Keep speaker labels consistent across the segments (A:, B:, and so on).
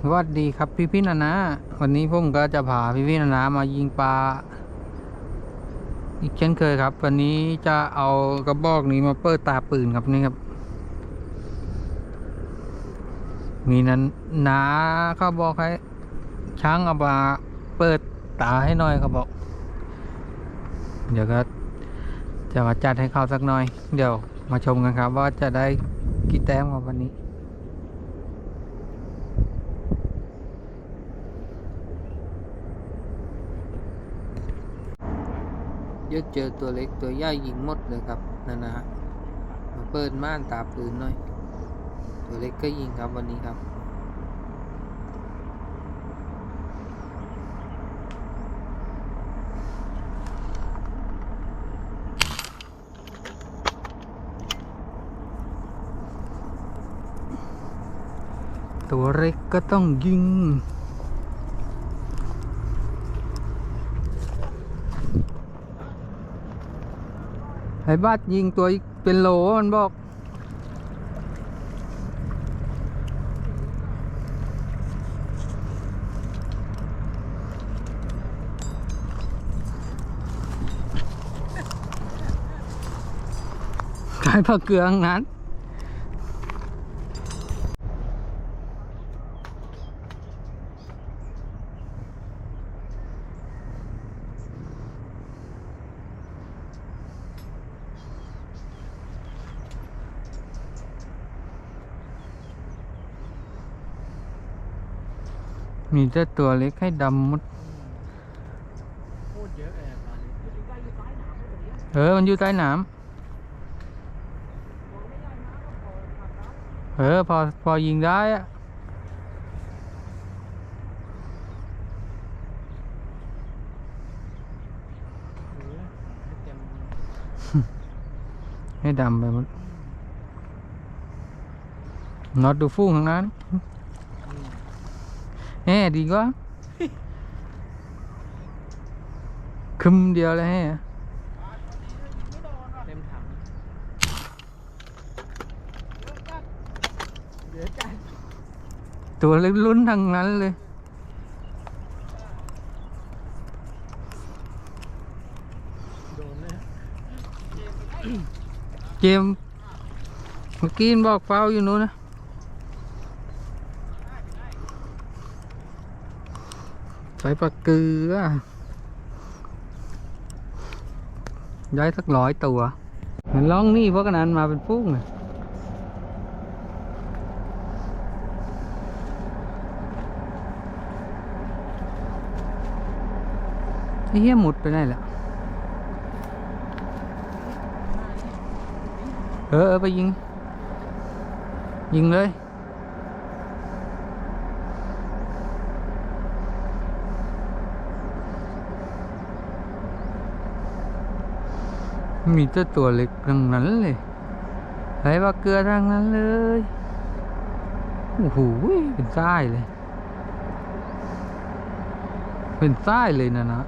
A: สวัสดีครับพี่พี่นานะวันนี้ผมก็จะพาพี่พี่นานะมายิงปลาอีกเช่นเคยครับ วันนี้จะเอากระบอกนี้มาเปิดตาปืนครับนี่ครับ มีนั้นนาเขาบอกให้ช้างเอามาเปิดตาให้หน่อยเขาบอก เดี๋ยวก็จะมาจัดให้เขาสักหน่อย เดี๋ยวมาชมกันครับ ว่าจะได้กี่แต้มครับวันนี้ เยอะเจอตัวเล็กตัวใหญ่ยิงหมดเลยครับนั่นนะฮะมาเปิดม่านตาปืนหน่อย ตัวเล็กก็ยิงครับวันนี้ครับตัวเล็กก็ต้องยิง ไอ้บัดยิงตัวอีกเป็นโหลมันบอก ขายผักเกลือทั้งนั้ มีแต่ตัวเล็กให้ดำหมด
B: พูดเยอะเลยปลานี้
A: เออ มันอยู่ใต้น้ำเออ พอ พอยิงได้อะ
B: ให้เต็ม
A: ให้ดำไปหมดน็อตดูฟุ้งทางนั้น แฮ่ดีกว่าคึมเดียวเลยแฮ่
B: เต็มถังเดี๋ยวจัด
A: ตัวเล็กลุ้นทางนั้นเลย
B: โดนเลย
A: เจมเมื่อกี้บอกเฝ้าอยู่นู้นนะ ใส่ปลาเกลือ ย้ายสักร้อยตัวมันล่องนี่เพราะกันนั้นมาเป็นฟุ้งเลยไอ้เหี้ยหมุดไปไหนล่ะเออ ไปยิง ยิงเลย มีแต่ตัวเล็กทั้งนั้นเลยไหลปลาเกลือทั้งนั้นเลย โอ้โห เป็นไส้เลย เป็นไส้เลยนะนะ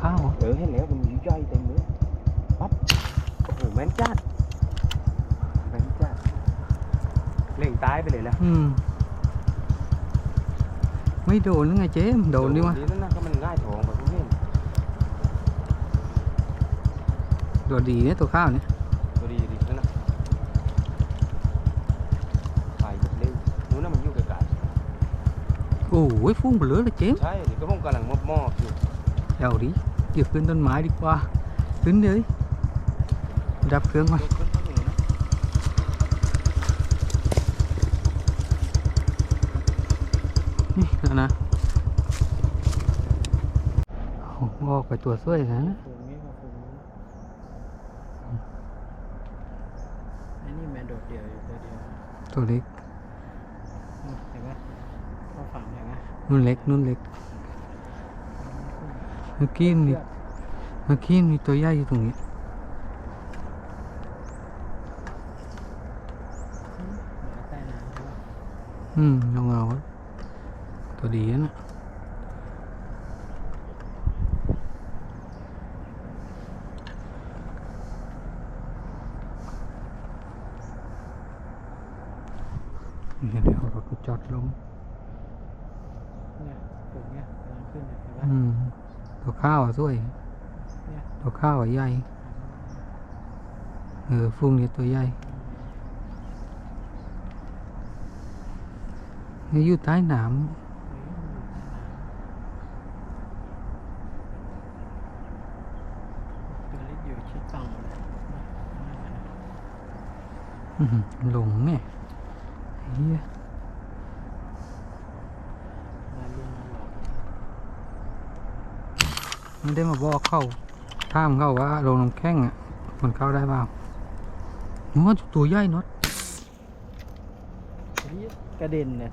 A: ข้าว
B: เออเห็นแล้วมันย่อยเต็มเลยปั๊บ โอ้โหแม่นจัดแม่นจัดเล่งตายไปเลยแล้ว
A: อืม ไม่โดนหรือไงเจมส์โดนดิวะ
B: ดีนั่นนะก็มันง่ายท้องแบบนี้
A: ตัวดีเนี่ยตัวข้าวเนี่ย
B: ตัวดีดีนั่นนะไปเร็วนู้นน่ะมันอยู่ไกล
A: โอ้ยฟุ้งไปเลยเลยเจมส์
B: ๆใช่เดี๋ยวก็ผมกำลังมอบมอบอยู่
A: เดี๋ยวดิเกี่ยวขึ้นต้นไม้ดีกว่าขึ้นเลยดับเครื่องมาย
B: กขึ้นเข้าตรงนี้นะ
A: นี่นะนะโอ้โหออกไปตัวสวยนะ
B: ตรงนี้ครับตรงนี้ไอ้นี่แมนโดดเดี่ยวอยู่ตัวเดียว
A: ตัวเล็ก
B: อืมเห็นปะเข้าฝั่งเห็นไหม
A: นุ่นเล็กนุ่นเล็กเมื่อกี้มีเมื่อกี้มีตัวใหญ่อยู่ตรงนี้
B: ใต้น้
A: తెలియను నేను ఒక చోట్లో ตัว
B: ข้า
A: วสวยตัวข้าวใหญ่เออฟุ้งเนี่ยตัวใหญ่อยู่ใต้น้ำ หือหลงเนี่ยเฮีย
B: มาลุงมาบอก
A: ไม่ได้มาบอกเข้าท่ามเข้าว่าลงน้ำแข้งอะมันเข้าได้เปล่านึกว่าตัวใหญ่น็อต
B: นี่กระเด็นเนี่ย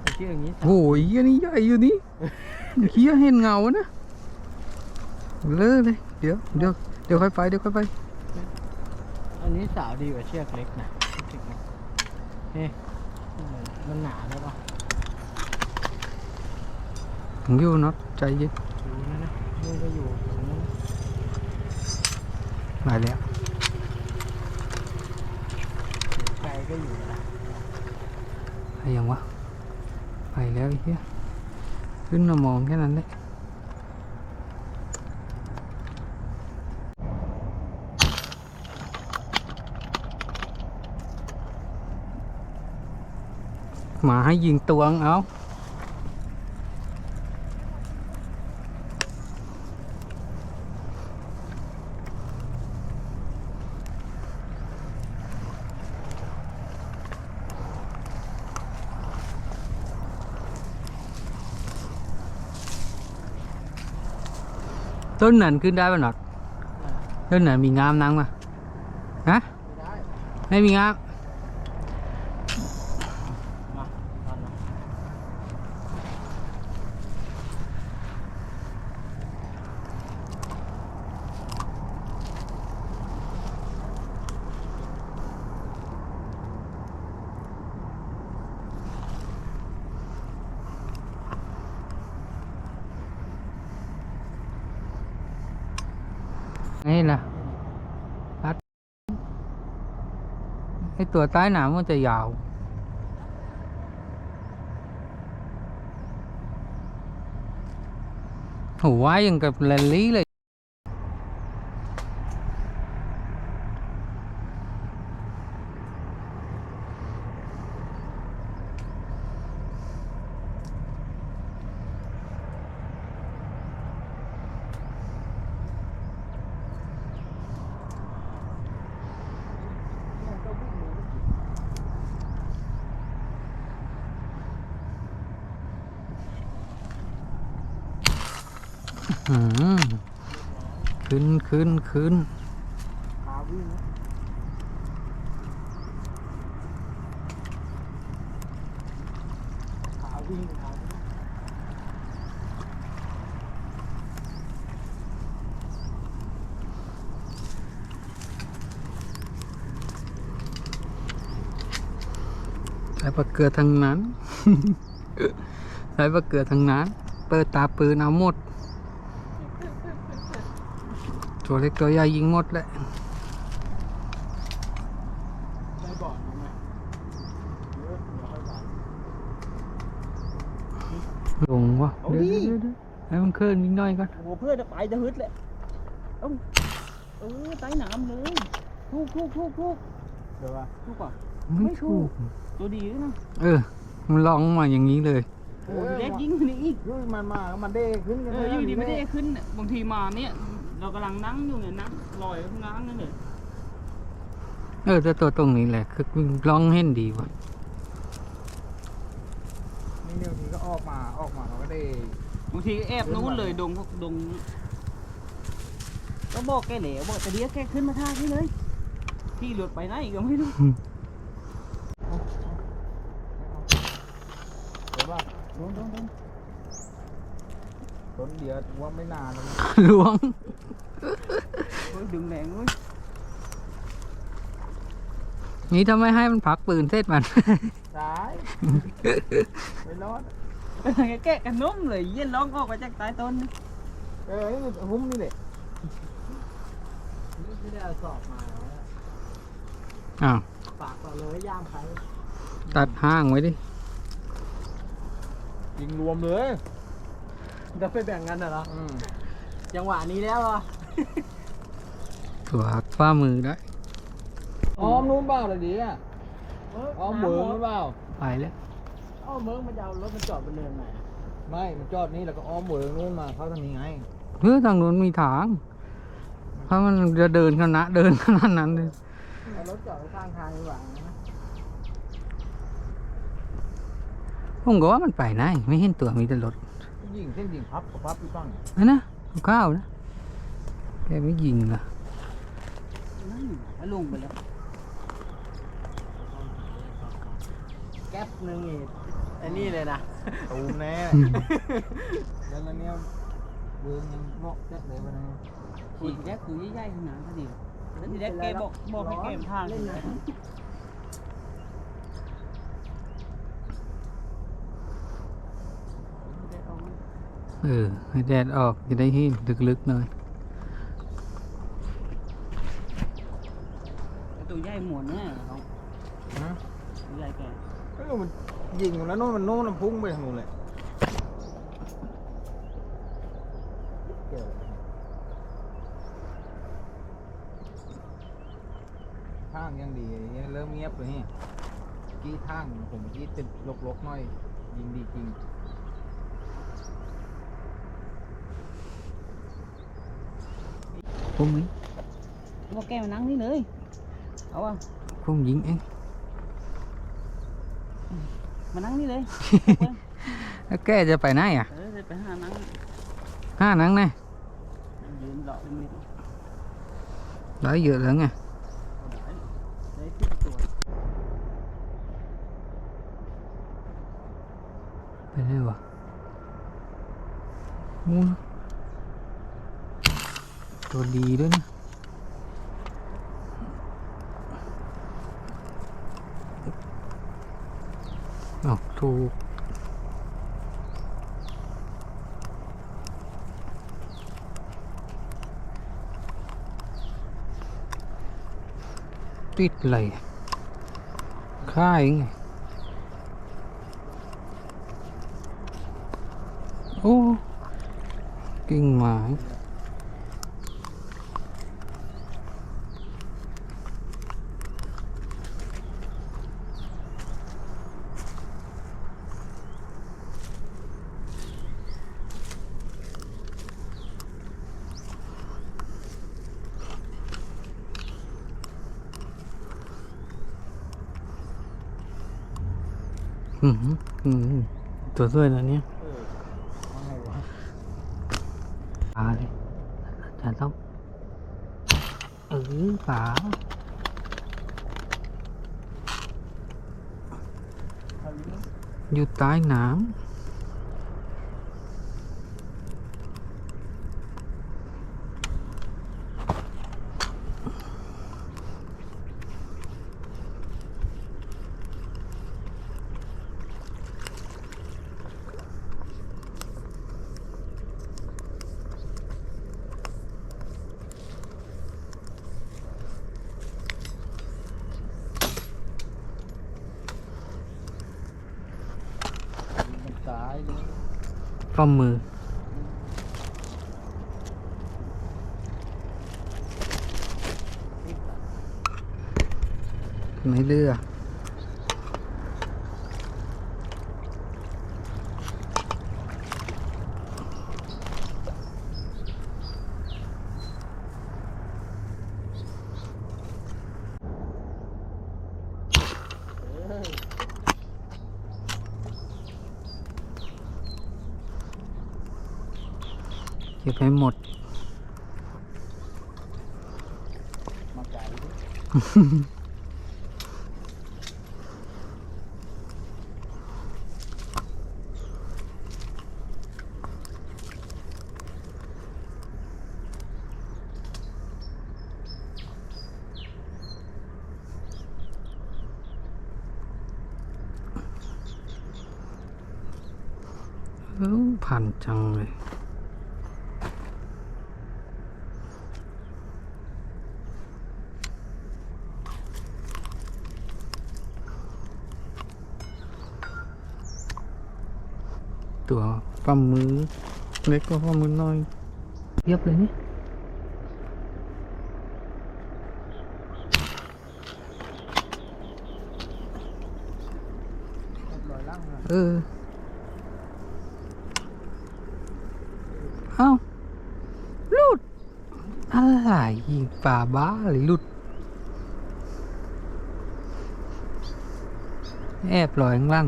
B: ไอ้เชือกอย่างนี้
A: โอ้ยเฮียนี่ใหญ่อยู่นี่เฮียเห็นเงานะ เลอะเลยเดี๋ยวเดี๋ยวเดี๋ยวค่อยไปเดี๋ยวค่อยไป
B: อันนี้สาวดีกว่าเชือกเล็กนะรู้สึกนะเฮ้ยมันหนาแล้วป่ะ
A: ถึงอยู่น็อตใจเย็น
B: อยู่นั่นนะนู่นก็อยู่ตรงนั้นนะ
A: มาแล้ว
B: อยู่ไกลก็อยู่นะ
A: ไปยังวะไปแล้วไอ้เฮียขึ้นมามองแค่นั้นเลยหมาให้ยิงตวงเอาต้นนั้นขึ้นได้ป่ะ หนอดต้นนั้นมีงามนังป่ะฮะ
B: ไม่ได้
A: ไม่มีงาม
B: มาตอนนั้น
A: นี่นะรัดไอตัวใต้หนามมันจะยาว หัวยังกับแรลลี่เลย ขึ้นขึ้นขึ้นสายประเกิดทางนั้น สายประเกิดทางนั้น เปิดตาปืนเอาหมด ตัวเล็กตัวใหญ่ยิงหมดแหละ
B: ได้บอกมั้ยไหมเดี๋ยวเดี๋ยวค่อยบอก
A: ลงวะ
B: เอา
A: เดี๋ยว
B: ดิ
A: เดี๋ยวเดี๋ยวให้มันเคลื่อนนิดหน่อยก่อน
B: โอ้โหเพื่อนจะไปจะฮึดเลยเอ้าเออใต้น้ำเลย ทุกทุกทุกทุกเดี๋ยวว่าทุกป่ะ
A: ไม่
B: ไม่ถู
A: ถู
B: ก
A: ก
B: ตัวดีด้วยนะ
A: เออ มันลองมาอย่างนี้เลย
B: โอ้ยเล็กยิงคนนี้อีก
C: ยุยมันมา มันเด้ขึ้นกัน
B: เอออยู่ดีไม่ได้ขึ้นน่ะบางทีมาเนี่ย เรากำลังนั่งอยู่เนี่ยนั่งลอยข้างล่างนั่นเลย
A: เออแต่ตัวตรงนี้แหละ คือลองเห็นดีว่ะ
C: นี่เนี่ยทีก็ออกมาออกมาเขาก็ได้
B: บางทีก็แอบนู้นเลยดงพวกดงก็บอกแกเหลวบอกแต่เดี๋ยวแกขึ้นมาท่าที่เลย ที่หลุดไปไหนก็ไม่รู้
C: เดี๋ยวว่า
B: โดนโดนโดน
C: ต้นเดียวว่าไม่นานแล้วนะ
A: ล้วง
B: โอ้ยดึงแรงเว้ย
A: นี่ถ้าไม่ให้มันพักปืนเสร็จมัน
C: สาย ไม่รอด
B: แกะกันนุ่มเลยเย็นร้องออกมาจากใต้ต้น
C: เออนี่หุ้มนี่แหละ
D: ไม่ได้เอาสอบมาแล้วอะ
A: อ้าว
D: ฝากก่อนเลยย่ามใคร
A: ตัดห้างไว้ดิ
C: ยิงรวมเลย
D: จะไปแบ่งกันเหรอ
C: อืม
D: จังหวะนี้แล้วเหรอ
A: ถั่วฟ้ามือได้
C: อ้อมนู้นเปล่าเลยดีอะอ้อมเวิร์นู้นเปล่า
A: ไปแล้ว
D: เอ้าเมิร์กมันจะเอารถมันจอดบนเนินไหนอะ
C: ไม่มันจอดนี่แล้วก็อ้อมเวิร์นู้นมาเข้าทางนี้ไง
A: เฮ้ยทางนู้นมีทางเพราะมันจะเดินขนาดเดินขนาดนั้นเลย
D: เอารถจอดไว้ข้างทางดีกว่านะ
A: ผมก็ว่ามันไปไหนไม่เห็นตัวมีแต่รถ
C: ยิงเส้นยิงพับกับพับพี่ฟัง
A: นะนะเอาข้าวนะแกไม่ยิงล่ะ
D: นั่นแล้วลงไปแล้วแก๊ปหนึ่งนี่ไอ้นี่เลยนะ
C: ตูมแน่แล้วแล้วเนี่ยเวิร์ยังเลาะแจ๊กเลยวันนี้
B: ขี่แรกคือใหญ่ๆขนาดนั้นดิแล้วทีแรกแกบอกบอกให้แกมทาง
D: เล่นนะ
A: เออ ให้แดดออกจะได้หินลึกๆหน่อย
B: ตัวใหญ่หมวนเนี่ยเขา
C: ฮะ
B: ตัวใหญ่แก
C: เอ้ยมันยิงแล้วโน่นมันโน่นมันพุ่งไปทางนู้นเลยทางยังดียังเริ่มเงียบเลยเนี่ยกี้ทางผมกี้ติดลกๆหน่อย ยิงดีจริง
A: ผมยิง
B: บอกแกมานั่งนี่เลยเอาอะ
A: ผมยิงเอง
B: มานั่งนี่เลย
A: แล้วแกจะไปไหนอะ
B: เออไปหานั่ง
A: ห้านังแน่
B: ยืนรอเป็นมิตร
A: ได้เยอะแล้วไง
B: ได้ที่ตัว
A: ไปเลยวะมูนตัวดีด้วยนะออกถูก ติดอะไรอะค่ายไงโอ้กิ่งไม้ อืมอืมตัวสวยนะเนี่ยปลาเลยอาจารย์ต้องเออปลาอยู่ใต้น้ำ
C: นตายเลยำ
A: ฝ่ามือ ไม่เลือกเก็บ ให้หมด
C: มา
A: ผ่านจังเลย
C: ม
A: ตัว ฝ่ามือเล็กกว่าฝ่ามือหน้อยเทียบเลยนี่
C: ลอยล่างนะ
A: เออเอ้าลุดอะไรป่าบ้าหรือลุดแอบลอยข้างล่าง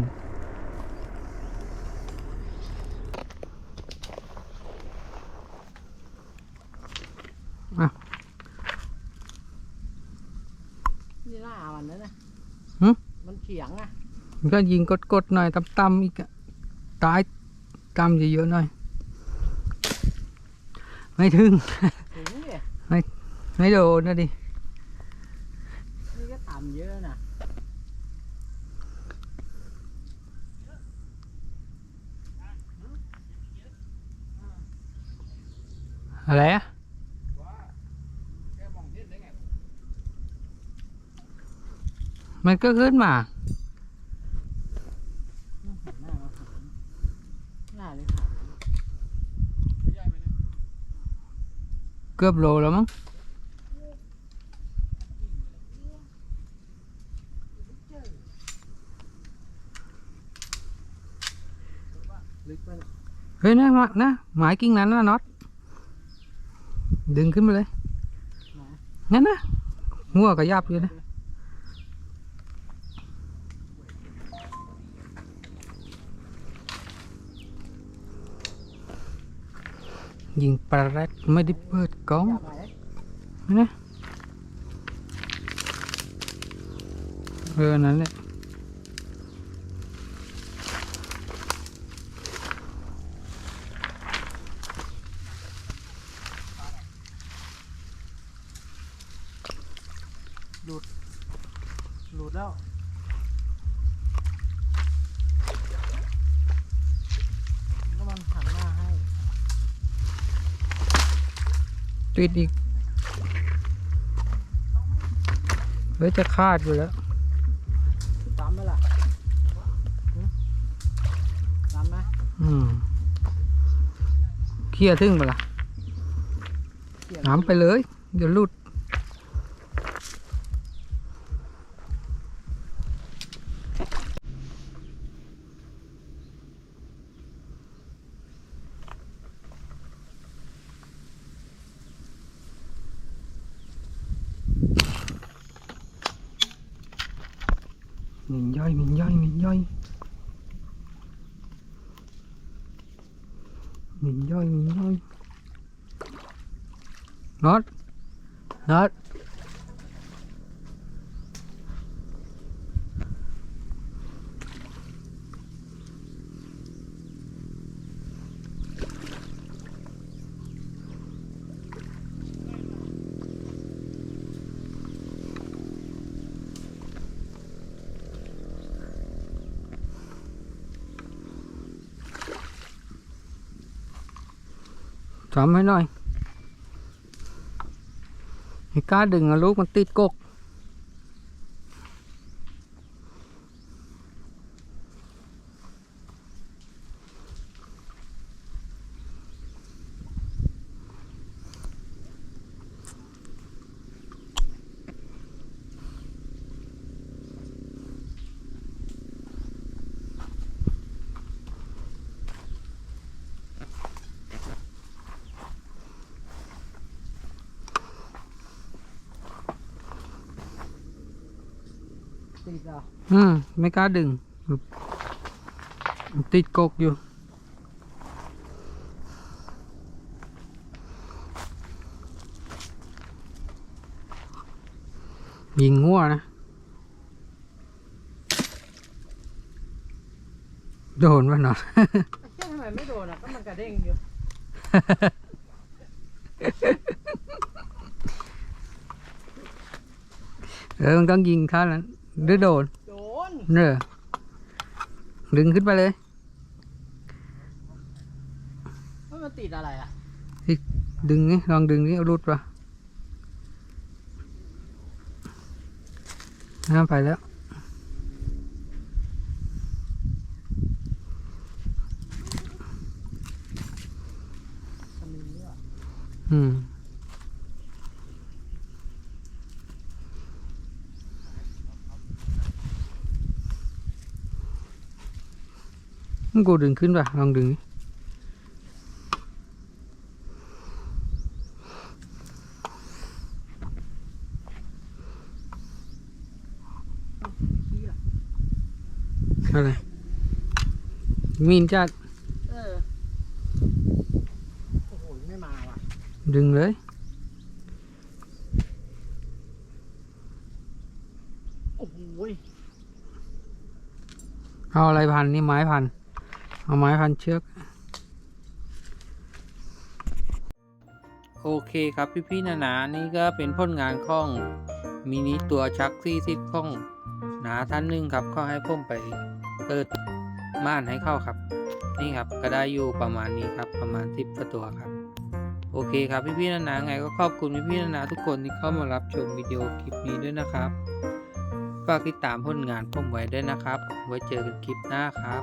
D: นี่ล่ามันนะนะ
A: หึ
D: มันเฉียงอะ
A: มันก็ยิงกดๆหน่อยต่ำๆอีกอะตายกำเยอะๆหน่อย ไม่ถึง
D: ถึงเนี่ย
A: ไม่โดนนะดิ
D: นี่ก็ต่ำเยอะนะ
A: อะไรอะมันก็ขึ้นมา
D: หันหน้ามาหาหน้าเลยค่ะ
A: เกือบโลแล้วมั้ง
D: ลึกไปนะ
A: เฮ้ยนะมานะหมายกิ่งนั้นนะน็อต ดึงขึ้นมาเลย งั้นนะหัวกระยับอยู่นะ ยิงปลาแรดไม่ได้เปิดกล้อง
D: จับมาเลย
A: นะเออนั่นแหละ ติดอีกเฮ้ยจะคาดอยู่แล้ว
D: ซ้ำไหมล่ะหึซ้ำไหม
A: อืมเคลียร์ถึงปะล่ะ
D: เกี่ยว
A: น้ำไปเลย เดี๋ยวหลุด มิน ย่อยมินย่อยมินย่อยมินย่อยมินย่อยน็อตน็อต ทำให้หน่อยให้กล้าดึงอะลูกมันติดกก ไม่กล้าดึงมันติดกกอยู่ ยิงงัวนะ โดนวะเนาะ
D: เอ๊ะทำไมไม่โดนอะก็มันกระเด้งอยู่
A: เออมันต้องยิงเขานั้นหรือโดน
D: โดน
A: เนอดึงขึ้นไปเลย
D: มันติดอะไรอะ
A: ดึงนี่ลองดึงนี่เอารูดปะน้ำไปแล้ว อืม กูดึงขึ้นป่ะลองดึงอะไรมีนจัด
D: เออโอ้โหไม่มาว่ะ
A: ดึงเลย
D: โอ้โห
A: เอาอะไรพันนี่ไม้พัน เอาไม้พันเชือก โอเคครับพี่ๆนานานี่ก็เป็นผลงานของมินิตัวชักซี่ซิปของหนาท่านหนึ่งครับก็ให้ผมไปเปิดม่านให้เข้าครับ นี่ครับก็ได้อยู่ประมาณนี้ครับประมาณสิบกว่าตัวครับ โอเคครับพี่ๆนานาไงก็ขอบคุณพี่ๆนานาทุกคนที่เข้ามารับชมวิดีโอคลิปนี้ด้วยนะครับฝากติดตามผลงานผมไว้ด้วยนะครับ ไว้เจอกันคลิปหน้าครับ